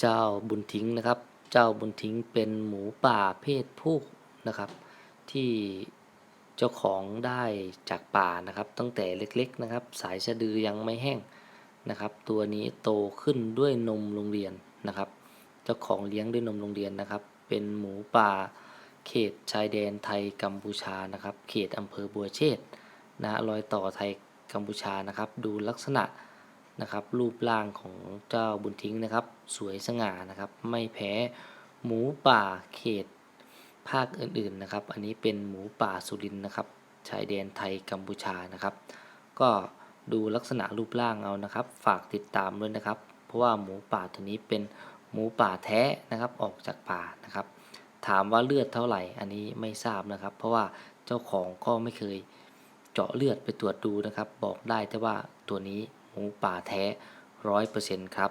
เจ้าบุญทิ้งนะครับ เจ้าบุญทิ้งเป็นหมูป่าเพศผู้นะครับ ที่เจ้าของได้จากป่านะครับ ตั้งแต่เล็กๆนะครับ สายสะดือยังไม่แห้งนะครับ ตัวนี้โตขึ้นด้วยนมโรงเรียนนะครับ เจ้าของเลี้ยงด้วยนมโรงเรียนนะครับ เป็นหมูป่าเขตชายแดนไทยกัมพูชานะครับ เขตอำเภอบัวเชษนะรอยต่อไทยกัมพูชานะครับ ดูลักษณะ นะครับ รูปร่างของเจ้าบุญทิ้งนะครับ สวยสง่านะครับ ไม่แพ้หมูป่าเขตภาคอื่นๆนะครับ อันนี้เป็นหมูป่าสุรินนะครับ ชายแดนไทยกัมพูชานะครับ ก็ดูลักษณะรูปร่างเอานะครับ ฝากติดตามด้วยนะครับ เพราะว่าหมูป่าตัวนี้เป็นหมูป่าแท้นะครับ ออกจากป่านะครับ ถามว่าเลือดเท่าไหร่ อันนี้ไม่ทราบนะครับ เพราะว่าเจ้าของก็ไม่เคยเจาะเลือดไปตรวจดูนะครับ บอกได้แต่ว่าตัวนี้ หมูป่าแท้ร้อยเปอร์เซ็นต์ครับ